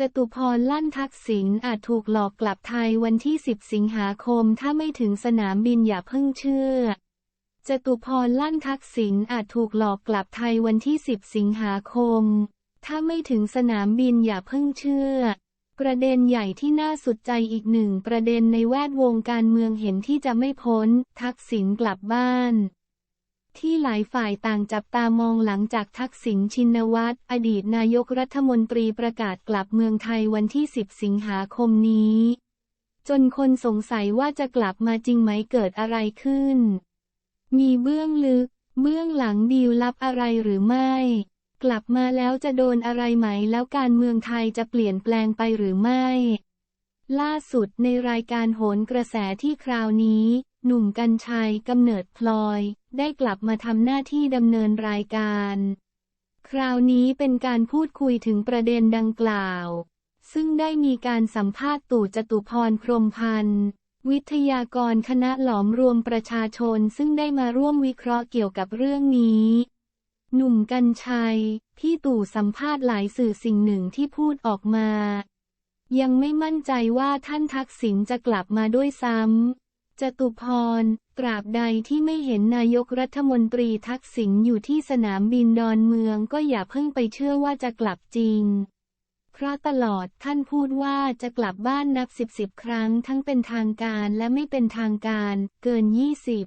จตุพรลั่นทักษิณอาจถูกหลอกกลับไทยวันที่ 10 สิงหาคม ถ้าไม่ถึงสนามบินอย่าเพิ่งเชื่อ จตุพรลั่นทักษิณอาจถูกหลอกกลับไทยวันที่ 10 สิงหาคม ถ้าไม่ถึงสนามบินอย่าเพิ่งเชื่อ ประเด็นใหญ่ที่น่าสุดใจอีกหนึ่งประเด็นในแวดวงการเมืองเห็นที่จะไม่พ้น ทักษิณกลับบ้าน ที่หลายฝ่ายต่างจับตามองหลังจากทักษิณชินวัตรอดีตนายกรัฐมนตรีประกาศกลับเมืองไทยวันที่ 10 สิงหาคมนี้ จนคนสงสัยว่าจะกลับมาจริงไหมเกิดอะไรขึ้น มีเบื้องลึก เบื้องหลังดีลลับอะไรหรือไม่ กลับมาแล้วจะโดนอะไรไหมแล้วการเมืองไทยจะเปลี่ยนแปลงไปหรือไม่ ล่าสุดในรายการโหนกระแสที่คราวนี้ หนุ่มกัญชัยกำเนิดพลอย ได้กลับมาทำหน้าที่ดำเนินรายการ คราวนี้เป็นการพูดคุยถึงประเด็นดังกล่าว ซึ่งได้มีการสัมภาษณ์ตู่จตุพรพรมพันธ์วิทยากรคณะหลอมรวมประชาชนซึ่งได้มาร่วมวิเคราะห์เกี่ยวกับเรื่องนี้ หนุ่มกัญชัย พี่ตู่สัมภาษณ์หลายสื่อสิ่งหนึ่งที่พูดออกมา ยังไม่มั่นใจว่าท่านทักษิณจะกลับมาด้วยซ้ำ จตุพร ตราบใดที่ไม่เห็นนายกรัฐมนตรีทักษิณอยู่ที่สนามบินดอนเมืองก็อย่าเพิ่งไปเชื่อว่าจะกลับจริง เพราะตลอดท่านพูดว่าจะกลับบ้านนับสิบสิบครั้งทั้งเป็นทางการและไม่เป็นทางการเกินยี่สิบ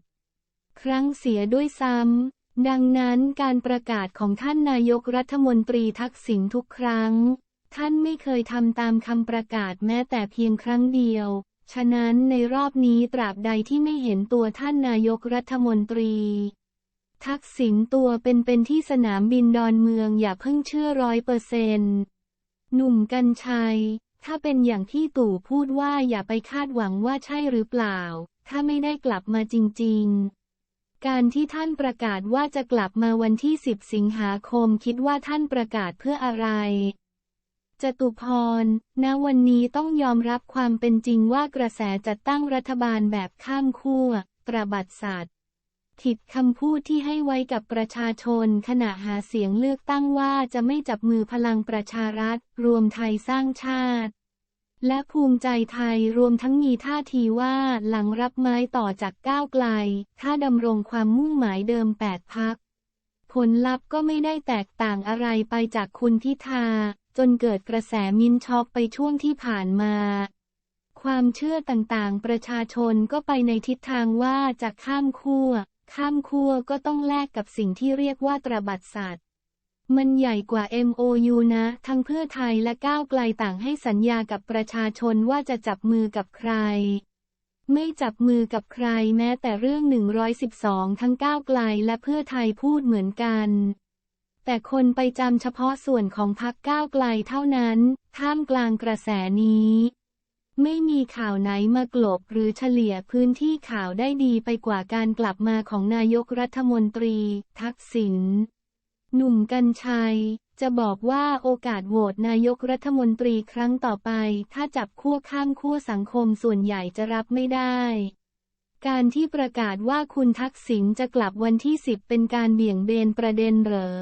ครั้งเสียด้วยซ้ำ ดังนั้นการประกาศของท่านนายกรัฐมนตรีทักษิณทุกครั้ง ท่านไม่เคยทำตามคำประกาศแม้แต่เพียงครั้งเดียว ฉะนั้นในรอบนี้ตราบใดที่ไม่เห็นตัวท่านนายกรัฐมนตรี ทักษิณตัวเป็นๆที่สนามบินดอนเมืองอย่าเพิ่งเชื่อร้อยเปอร์เซนต์หนุ่มกัญชัย ถ้าเป็นอย่างที่ตู่พูดว่าอย่าไปคาดหวังว่าใช่หรือเปล่า ถ้าไม่ได้กลับมาจริง ๆ การที่ท่านประกาศว่าจะกลับมาวันที่ 10 สิงหาคมคิดว่าท่านประกาศเพื่ออะไร จตุพร ณ วันนี้ต้องยอมรับความเป็นจริงว่ากระแสจัดตั้งรัฐบาลแบบข้ามขั้วตระบัดสัตว์ผิดคำพูดที่ให้ไว้กับประชาชนขณะหาเสียงเลือกตั้งว่าจะไม่จับมือพลังประชารัฐ รวมไทยสร้างชาติ และภูมิใจไทยรวมทั้งมีท่าทีว่าหลังรับไม้ต่อจากก้าวไกล ถ้าดำรงความมุ่งหมายเดิมแปดพัก ผลลัพธ์ก็ไม่ได้แตกต่างอะไรไปจากคุณพิธา จนเกิดกระแสมินช็อกไปช่วงที่ผ่านมา ความเชื่อต่างๆ ประชาชนก็ไปในทิศทางว่าจะข้ามขั้ว ข้ามขั้วก็ต้องแลกกับสิ่งที่เรียกว่าตระบัดสัตว์ มันใหญ่กว่า MOU นะ ทั้งเพื่อไทยและก้าวไกลต่างให้สัญญากับประชาชนว่าจะจับมือกับใครไม่จับมือกับใครแม้แต่เรื่อง 112 ทั้งก้าวไกลและเพื่อไทยพูดเหมือนกัน แต่คนไปจำเฉพาะส่วนของพรรคก้าวไกลเท่านั้น ท่ามกลางกระแสนี้ ไม่มีข่าวไหนมากลบหรือเฉลี่ยพื้นที่ข่าวได้ดีไปกว่าการกลับมาของนายกรัฐมนตรี ทักษิณ หนุ่มกัญชัย จะบอกว่าโอกาสโหวตนายกรัฐมนตรีครั้งต่อไป ถ้าจับขั้วข้ามขั้วสังคมส่วนใหญ่จะรับไม่ได้การที่ประกาศว่าคุณทักษิณจะกลับวันที่ 10 เป็นการเบี่ยงเบนประเด็นเหรอ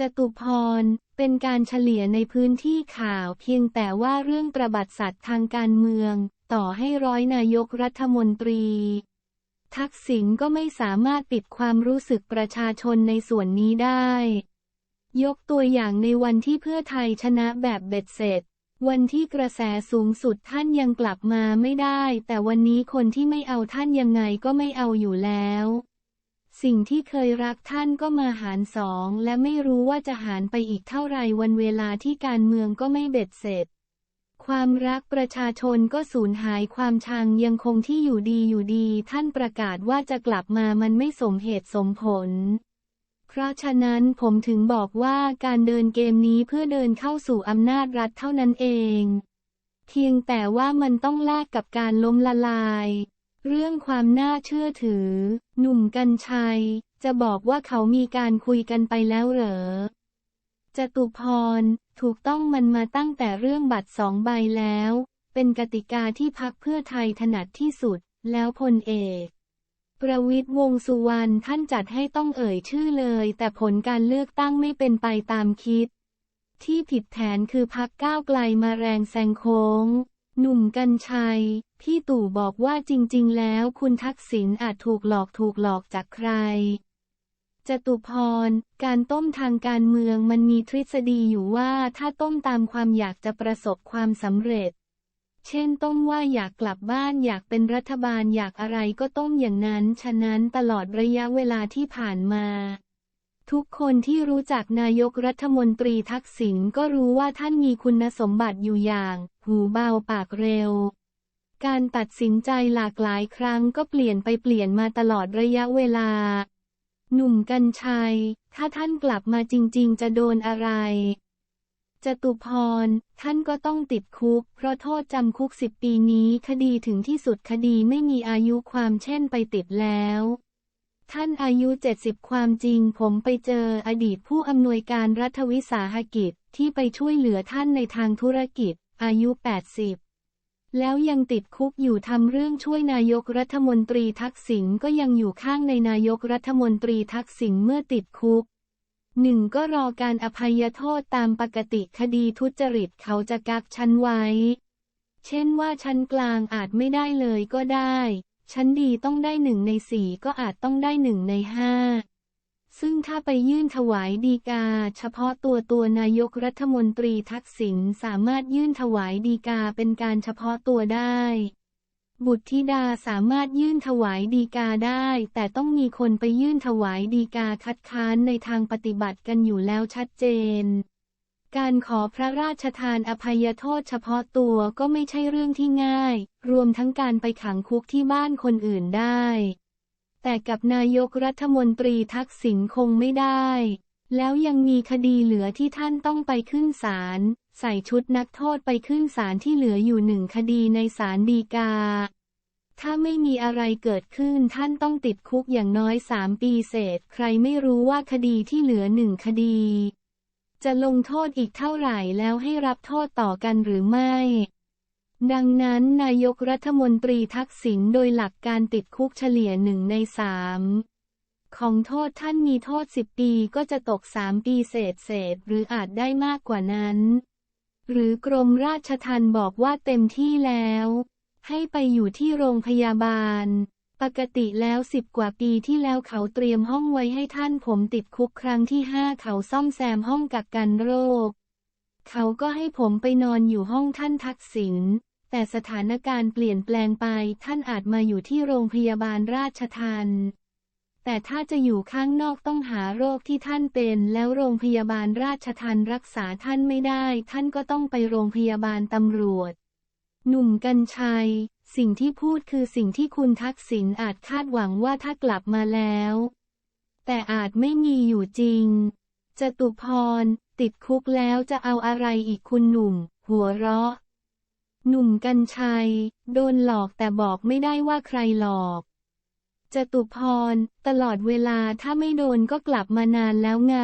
จตุพร เป็นการเฉลี่ยในพื้นที่ข่าวเพียงแต่ว่าเรื่องตระบัดสัตว์ทางการเมือง ต่อให้ร้อยนายกรัฐมนตรี ทักษิณก็ไม่สามารถปิดความรู้สึกประชาชนในส่วนนี้ได้ ยกตัวอย่างในวันที่เพื่อไทยชนะแบบเบ็ดเสร็จ วันที่กระแสสูงสุดท่านยังกลับมาไม่ได้ แต่วันนี้คนที่ไม่เอาท่านยังไงก็ไม่เอาอยู่แล้ว สิ่งที่เคยรักท่านก็มาหารสองและไม่รู้ว่าจะหารไปอีกเท่าไรวันเวลาที่การเมืองก็ไม่เบ็ดเสร็จ ความรักประชาชนก็สูญหายความชังยังคงที่อยู่ดีอยู่ดี ท่านประกาศว่าจะกลับมามันไม่สมเหตุสมผล เพราะฉะนั้นผมถึงบอกว่าการเดินเกมนี้เพื่อเดินเข้าสู่อำนาจรัฐเท่านั้นเอง เพียงแต่ว่ามันต้องแลกกับการล้มละลาย เรื่องความน่าเชื่อถือ หนุ่มกัญชัย จะบอกว่าเขามีการคุยกันไปแล้วเหรอจตุพร ถูกต้องมันมาตั้งแต่เรื่องบัตรสองใบแล้ว เป็นกติกาที่พักเพื่อไทยถนัดที่สุด แล้วพลเอก ประวิตรวงสุวรรณท่านจัดให้ต้องเอ่ยชื่อเลย แต่ผลการเลือกตั้งไม่เป็นไปตามคิด ที่ผิดแผนคือพักก้าวไกลมาแรงแซงโค้ง หนุ่มกัญชัย พี่ตู่บอกว่าจริง ๆ แล้วคุณทักษิณอาจถูกหลอกถูกหลอกจากใคร จตุพร การต้มทางการเมืองมันมีทฤษฎีอยู่ว่าถ้าต้มตามความอยากจะประสบความสำเร็จ เช่นต้มว่าอยากกลับบ้านอยากเป็นรัฐบาลอยากอะไรก็ต้มอย่างนั้น ฉะนั้นตลอดระยะเวลาที่ผ่านมา ทุกคนที่รู้จักนายกรัฐมนตรีทักษิณก็รู้ว่าท่านมีคุณสมบัติอยู่อย่าง หูเบาปากเร็ว การตัดสินใจหลากหลายครั้งก็เปลี่ยนไปเปลี่ยนมาตลอดระยะเวลา หนุ่มกัญชัย ถ้าท่านกลับมาจริง ๆ จะโดนอะไรจตุพร ท่านก็ต้องติดคุก เพราะโทษจำคุกสิบปีนี้คดีถึงที่สุดคดีไม่มีอายุความเช่นไปติดแล้ว ท่านอายุ 70 ความจริงผมไปเจออดีตผู้อำนวยการรัฐวิสาหกิจที่ไปช่วยเหลือท่านในทางธุรกิจ อายุ 80 แล้วยังติดคุกอยู่ทำเรื่องช่วยนายกรัฐมนตรีทักษิณก็ยังอยู่ข้างในนายกรัฐมนตรีทักษิณเมื่อติดคุกหนึ่งก็รอการอภัยโทษตามปกติคดีทุจริตเขาจะกักชั้นไว้ เช่นว่าชั้นกลางอาจไม่ได้เลยก็ได้ ชั้นดีต้องได้หนึ่งในสี่ก็อาจต้องได้หนึ่งในห้าซึ่งถ้าไปยื่นถวายดีกา เฉพาะตัวตัวนายกรัฐมนตรีทักษิณสามารถยื่นถวายดีกาเป็นการเฉพาะตัวได้ บุตรธิดาสามารถยื่นถวายดีกาได้ แต่ต้องมีคนไปยื่นถวายดีกาคัดค้านในทางปฏิบัติกันอยู่แล้วชัดเจน การขอพระราชทานอภัยโทษเฉพาะตัวก็ไม่ใช่เรื่องที่ง่าย รวมทั้งการไปขังคุกที่บ้านคนอื่นได้ แต่กับนายกรัฐมนตรีทักษิณคงไม่ได้ แล้วยังมีคดีเหลือที่ท่านต้องไปขึ้นศาล ใส่ชุดนักโทษไปขึ้นศาลที่เหลืออยู่หนึ่งคดีในศาลฎีกา ถ้าไม่มีอะไรเกิดขึ้นท่านต้องติดคุกอย่างน้อยสามปีเศษ ใครไม่รู้ว่าคดีที่เหลือหนึ่งคดี จะลงโทษอีกเท่าไหร่แล้วให้รับโทษต่อกันหรือไม่ ดังนั้นนายกรัฐมนตรีทักษิณโดยหลักการติดคุกเฉลี่ยหนึ่งในสามของโทษท่านมีโทษสิบปีก็จะตกสามปีเศษเศษหรืออาจได้มากกว่านั้น หรือกรมราชทัณฑ์บอกว่าเต็มที่แล้ว ให้ไปอยู่ที่โรงพยาบาล ปกติแล้วสิบกว่าปีที่แล้วเขาเตรียมห้องไว้ให้ท่านผมติดคุกครั้งที่ห้าเขาซ่อมแซมห้องกักกันโรค เขาก็ให้ผมไปนอนอยู่ห้องท่านทักษิณแต่สถานการณ์เปลี่ยนแปลงไปท่านอาจมาอยู่ที่โรงพยาบาลราชทัณฑ์แต่ถ้าจะอยู่ข้างนอกต้องหาโรคที่ท่านเป็น แล้วโรงพยาบาลราชทัณฑ์รักษาท่านไม่ได้ ท่านก็ต้องไปโรงพยาบาลตำรวจ หนุ่มกัญชัย สิ่งที่พูดคือสิ่งที่คุณทักษิณอาจคาดหวังว่าถ้ากลับมาแล้ว แต่อาจไม่มีอยู่จริง จตุพร ติดคุกแล้วจะเอาอะไรอีกคุณหนุ่ม หัวเราะ หนุ่มกัญชัย โดนหลอกแต่บอกไม่ได้ว่าใครหลอกจตุพร ตลอดเวลาถ้าไม่โดนก็กลับมานานแล้วไง